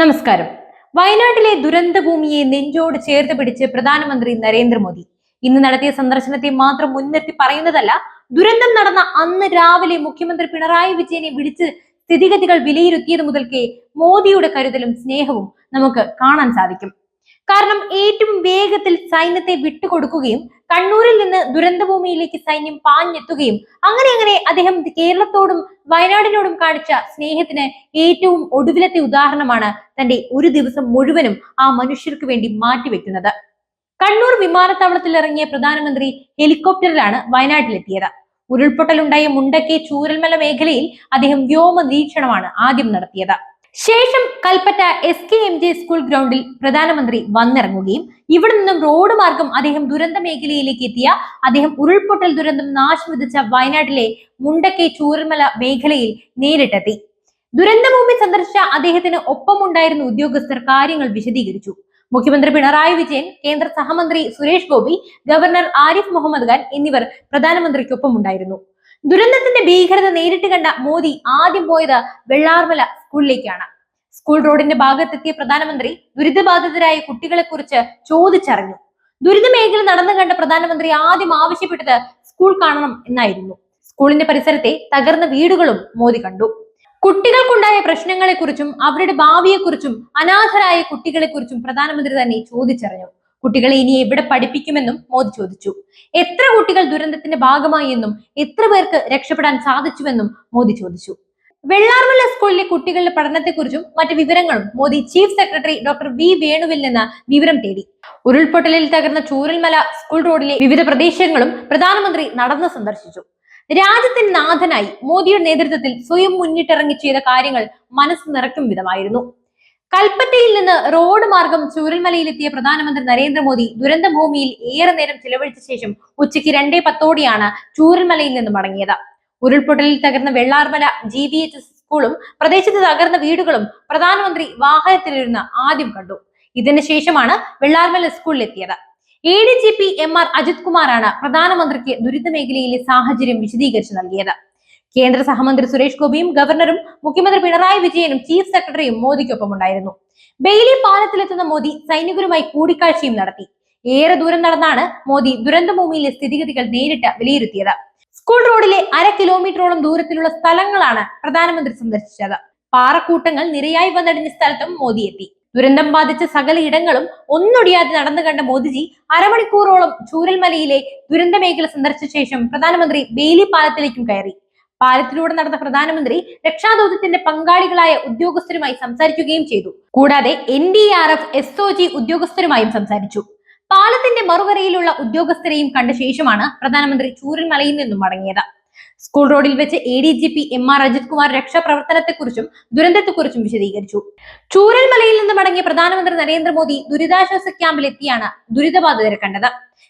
നമസ്കാരം. വയനാട്ടിലെ ദുരന്ത ഭൂമിയെ നെഞ്ചോട് ചേർത്ത് പിടിച്ച് പ്രധാനമന്ത്രി നരേന്ദ്രമോദി. ഇന്ന് നടത്തിയ സന്ദർശനത്തെ മാത്രം മുൻനിർത്തി പറയുന്നതല്ല ദുരന്തം നടന്ന അന്ന് രാവിലെ മുഖ്യമന്ത്രി പിണറായി വിജയനെ വിളിച്ച് സ്ഥിതിഗതികൾ വിലയിരുത്തിയത് മുതൽക്കേ മോദിയുടെ കരുതലും സ്നേഹവും നമുക്ക് കാണാൻ സാധിക്കും. കാരണം ഏറ്റവും വേഗത്തിൽ സൈന്യത്തെ വിട്ടുകൊടുക്കുകയും കണ്ണൂരിൽ നിന്ന് ദുരന്തഭൂമിയിലേക്ക് സൈന്യം പാഞ്ഞെത്തുകയും അങ്ങനെ അങ്ങനെ അദ്ദേഹം കേരളത്തോടും വയനാടിനോടും കാണിച്ച സ്നേഹത്തിന് ഏറ്റവും ഒടുവിലത്തെ ഉദാഹരണമാണ് തന്റെ ഒരു ദിവസം മുഴുവനും ആ മനുഷ്യർക്ക് വേണ്ടി മാറ്റിവെക്കുന്നത്. കണ്ണൂർ വിമാനത്താവളത്തിൽ ഇറങ്ങിയ പ്രധാനമന്ത്രി ഹെലികോപ്റ്ററിലാണ് വയനാട്ടിലെത്തിയത്. ഉരുൾപൊട്ടലുണ്ടായ മുണ്ടക്കെ ചൂരൽമല മേഖലയിൽ അദ്ദേഹം വ്യോമ നിരീക്ഷണമാണ് ആദ്യം നടത്തിയത്. ശേഷം Kalpetta S K M J school ഗ്രൗണ്ടിൽ പ്രധാനമന്ത്രി വന്നിറങ്ങുകയും ഇവിടെ നിന്നും റോഡ് മാർഗം അദ്ദേഹം ദുരന്ത മേഖലയിലേക്ക് എത്തിയ അദ്ദേഹം ഉരുൾപൊട്ടൽ ദുരന്തം നാശം വിധിച്ച വയനാട്ടിലെ മുണ്ടക്കെ ചൂരൽമല മേഖലയിൽ നേരിട്ടെത്തി. ദുരന്തഭൂമി സന്ദർശിച്ച അദ്ദേഹത്തിന് ഒപ്പമുണ്ടായിരുന്ന ഉദ്യോഗസ്ഥർ കാര്യങ്ങൾ വിശദീകരിച്ചു. മുഖ്യമന്ത്രി പിണറായി വിജയൻ കേന്ദ്ര സഹമന്ത്രി സുരേഷ് ഗോപി ഗവർണർ ആരിഫ് മുഹമ്മദ് ഖാൻ എന്നിവർ പ്രധാനമന്ത്രിക്കൊപ്പം ഉണ്ടായിരുന്നു ദുരന്തത്തിന്റെ ഭീകരത നേരിട്ട് കണ്ട മോദി ആദ്യം പോയത് വെള്ളാർമല സ്കൂളിലേക്കാണ് സ്കൂൾ റോഡിന്റെ ഭാഗത്തെത്തിയ പ്രധാനമന്ത്രി ദുരിതബാധിതരായ കുട്ടികളെ കുറിച്ച് ചോദിച്ചറിഞ്ഞു. ദുരിത മേഖല നടന്നു കണ്ട പ്രധാനമന്ത്രി ആദ്യം ആവശ്യപ്പെട്ടത് സ്കൂൾ കാണണം എന്നായിരുന്നു. സ്കൂളിന്റെ പരിസരത്തെ തകർന്ന വീടുകളും മോദി കണ്ടു. കുട്ടികൾക്കുണ്ടായ പ്രശ്നങ്ങളെക്കുറിച്ചും അവരുടെ ഭാവിയെക്കുറിച്ചും അനാഥരായ കുട്ടികളെക്കുറിച്ചും പ്രധാനമന്ത്രി തന്നെ ചോദിച്ചറിഞ്ഞു. കുട്ടികളെ ഇനി എവിടെ പഠിപ്പിക്കുമെന്നും മോദി ചോദിച്ചു. എത്ര കുട്ടികൾ ദുരന്തത്തിന്റെ ഭാഗമായി എന്നും എത്ര പേർക്ക് രക്ഷപ്പെടാൻ സാധിച്ചുവെന്നും മോദി ചോദിച്ചു. വെള്ളാർമല സ്കൂളിലെ കുട്ടികളുടെ പഠനത്തെക്കുറിച്ചും മറ്റ് വിവരങ്ങളും Modi chief secretary doctor V വേണുവിൽ നിന്ന് വിവരം തേടി. ഉരുൾപൊട്ടലിൽ തകർന്ന ചൂരൽമല സ്കൂൾ റോഡിലെ വിവിധ പ്രദേശങ്ങളും പ്രധാനമന്ത്രി നടന്ന് സന്ദർശിച്ചു. രാജ്യത്തിന് നാഥനായി മോദിയുടെ നേതൃത്വത്തിൽ സ്വയം മുന്നിട്ടിറങ്ങി ചെയ്ത കാര്യങ്ങൾ മനസ്സ് നിറക്കും വിധമായിരുന്നു. കൽപ്പറ്റയിൽ നിന്ന് റോഡ് മാർഗം ചൂരൽമലയിലെത്തിയ പ്രധാനമന്ത്രി നരേന്ദ്രമോദി ദുരന്തഭൂമിയിൽ ഏറെ നേരം ചിലവഴിച്ച ശേഷം ഉച്ചയ്ക്ക് രണ്ടേ പത്തോടെയാണ് ചൂരൽമലയിൽ നിന്ന് മടങ്ങിയത്. ഉരുൾപൊട്ടലിൽ തകർന്ന വെള്ളാർമല ജി ബി എച്ച് സ്കൂളും പ്രദേശത്ത് തകർന്ന വീടുകളും പ്രധാനമന്ത്രി വാഹനത്തിലിരുന്ന് ആദ്യം കണ്ടു. ഇതിന് ശേഷമാണ് Vellarmala സ്കൂളിലെത്തിയത് A D G P M R Ajith കുമാറാണ് പ്രധാനമന്ത്രിക്ക് ദുരിത മേഖലയിലെ സാഹചര്യം വിശദീകരിച്ചു നൽകിയത്. കേന്ദ്ര സഹമന്ത്രി സുരേഷ് ഗോപിയും ഗവർണറും മുഖ്യമന്ത്രി പിണറായി വിജയനും ചീഫ് സെക്രട്ടറിയും മോദിക്കൊപ്പം ഉണ്ടായിരുന്നു. ബെയിലി പാലത്തിലെത്തുന്ന മോദി സൈനികരുമായി കൂടിക്കാഴ്ചയും നടത്തി. ഏറെ ദൂരം നടന്നാണ് മോദി ദുരന്തഭൂമിയിലെ സ്ഥിതിഗതികൾ നേരിട്ട് വിലയിരുത്തിയത്. സ്കൂൾ റോഡിലെ അര കിലോമീറ്ററോളം ദൂരത്തിലുള്ള സ്ഥലങ്ങളാണ് പ്രധാനമന്ത്രി സന്ദർശിച്ചത്. പാറക്കൂട്ടങ്ങൾ നിരയായി വന്നടിഞ്ഞ സ്ഥലത്തും മോദി എത്തി. ദുരന്തം ബാധിച്ച സകല ഇടങ്ങളും ഒന്നൊടിയാതെ നടന്നു കണ്ട മോദിജി അരമണിക്കൂറോളം ചൂരൽമലയിലെ ദുരന്ത മേഖല സന്ദർശിച്ച ശേഷം പ്രധാനമന്ത്രി ബേലി പാലത്തിലേക്കും കയറി. പാലത്തിലൂടെ നടന്ന പ്രധാനമന്ത്രി രക്ഷാദൌത്യത്തിന്റെ പങ്കാളികളായ ഉദ്യോഗസ്ഥരുമായി സംസാരിക്കുകയും ചെയ്തു. കൂടാതെ N D R F S O G ഉദ്യോഗസ്ഥരുമായും സംസാരിച്ചു. പാലത്തിന്റെ മറുകരയിലുള്ള ഉദ്യോഗസ്ഥരെയും കണ്ട ശേഷമാണ് പ്രധാനമന്ത്രി ചൂരൽമലയിൽ നിന്നും മടങ്ങിയത്. സ്കൂൾ റോഡിൽ വെച്ച് A D G P M R Ajith Kumar രക്ഷാപ്രവർത്തനത്തെക്കുറിച്ചും ദുരന്തത്തെക്കുറിച്ചും വിശദീകരിച്ചു. ചൂരൽമലയിൽ നിന്ന് മടങ്ങിയ പ്രധാനമന്ത്രി നരേന്ദ്രമോദി ദുരിതാശ്വാസ ക്യാമ്പിലെത്തിയാണ് ദുരിതബാധിതരെ കണ്ടത്.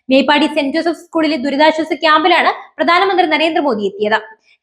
മേപ്പാടി സെന്റ് ജോസഫ് സ്കൂളിലെ ദുരിതാശ്വാസ ക്യാമ്പിലാണ് പ്രധാനമന്ത്രി നരേന്ദ്രമോദി എത്തിയത്.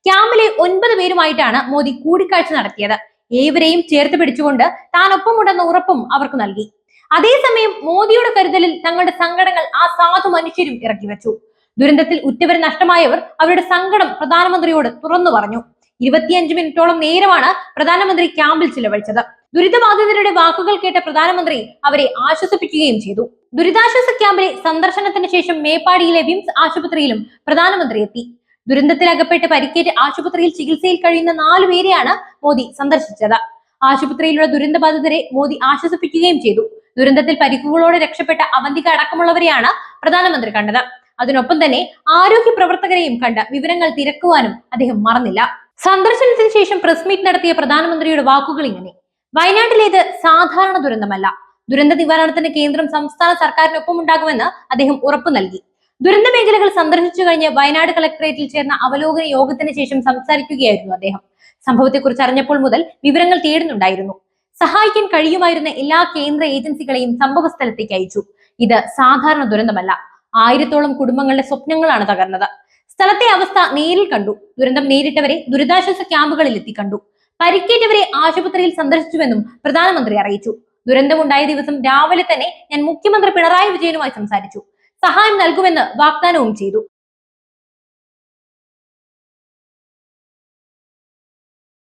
ക്യാമ്പിലെ ഒൻപത് പേരുമായിട്ടാണ് മോദി കൂടിക്കാഴ്ച നടത്തിയത്. ഏവരെയും ചേർത്ത് പിടിച്ചുകൊണ്ട് താൻ ഒപ്പമുണ്ടെന്ന ഉറപ്പും അവർക്ക് നൽകി. അതേസമയം മോദിയുടെ കരുതലിൽ തങ്ങളുടെ സങ്കടങ്ങൾ ആ സാധു മനുഷ്യരും ഇറക്കി വെച്ചു. ദുരന്തത്തിൽ ഉറ്റവരെ നഷ്ടമായവർ അവരുടെ സങ്കടം പ്രധാനമന്ത്രിയോട് തുറന്നു പറഞ്ഞു. ഇരുപത്തിയഞ്ച് മിനിറ്റോളം നേരമാണ് പ്രധാനമന്ത്രി ക്യാമ്പിൽ ചിലവഴിച്ചത്. ദുരിതബാധിതരുടെ വാക്കുകൾ കേട്ട പ്രധാനമന്ത്രി അവരെ ആശ്വസിപ്പിക്കുകയും ചെയ്തു. ദുരിതാശ്വാസ ക്യാമ്പിലെ സന്ദർശനത്തിന് ശേഷം മേപ്പാടിയിലെ വിംസ് ആശുപത്രിയിലും പ്രധാനമന്ത്രി എത്തി. ദുരന്തത്തിൽ അകപ്പെട്ട് പരിക്കേറ്റ് ആശുപത്രിയിൽ ചികിത്സയിൽ കഴിയുന്ന നാലു പേരെയാണ് മോദി സന്ദർശിച്ചത്. ആശുപത്രിയിലുള്ള ദുരന്തബാധിതരെ മോദി ആശ്വസിപ്പിക്കുകയും ചെയ്തു. ദുരന്തത്തിൽ പരിക്കുകളോടെ രക്ഷപ്പെട്ട അവന്തിക അടക്കമുള്ളവരെയാണ് പ്രധാനമന്ത്രി കണ്ടത്. അതിനൊപ്പം തന്നെ ആരോഗ്യ പ്രവർത്തകരെയും കണ്ട് വിവരങ്ങൾ തിരക്കുവാനും അദ്ദേഹം മറന്നില്ല. സന്ദർശനത്തിന് ശേഷം പ്രസ് മീറ്റ് നടത്തിയ പ്രധാനമന്ത്രിയുടെ വാക്കുകൾ ഇങ്ങനെ. വയനാട്ടിലേത് സാധാരണ ദുരന്തമല്ല. ദുരന്ത നിവാരണത്തിന് കേന്ദ്രം സംസ്ഥാന സർക്കാരിനൊപ്പം ഉണ്ടാകുമെന്ന് അദ്ദേഹം ഉറപ്പു നൽകി. ദുരന്ത മേഖലകൾ സന്ദർശിച്ചു കഴിഞ്ഞ് വയനാട് കളക്ടറേറ്റിൽ ചേർന്ന അവലോകന യോഗത്തിന് ശേഷം സംസാരിക്കുകയായിരുന്നു അദ്ദേഹം. സംഭവത്തെക്കുറിച്ച് അറിഞ്ഞപ്പോൾ മുതൽ വിവരങ്ങൾ തേടുന്നുണ്ടായിരുന്നു. സഹായിക്കാൻ കഴിയുമായിരുന്ന എല്ലാ കേന്ദ്ര ഏജൻസികളെയും സംഭവ സ്ഥലത്തേക്ക് അയച്ചു. ഇത് സാധാരണ ദുരന്തമല്ല. ആയിരത്തോളം കുടുംബങ്ങളുടെ സ്വപ്നങ്ങളാണ് തകർന്നത്. സ്ഥലത്തെ അവസ്ഥ നേരിൽ കണ്ടു. ദുരന്തം നേരിട്ടവരെ ദുരിതാശ്വാസ ക്യാമ്പുകളിൽ എത്തി കണ്ടു പരിക്കേറ്റവരെ ആശുപത്രിയിൽ സന്ദർശിച്ചുവെന്നും പ്രധാനമന്ത്രി അറിയിച്ചു. ദുരന്തമുണ്ടായ ദിവസം രാവിലെ തന്നെ ഞാൻ മുഖ്യമന്ത്രി പിണറായി വിജയനുമായി സംസാരിച്ചു. സഹായം നൽകുമെന്ന് വാഗ്ദാനവും ചെയ്തു.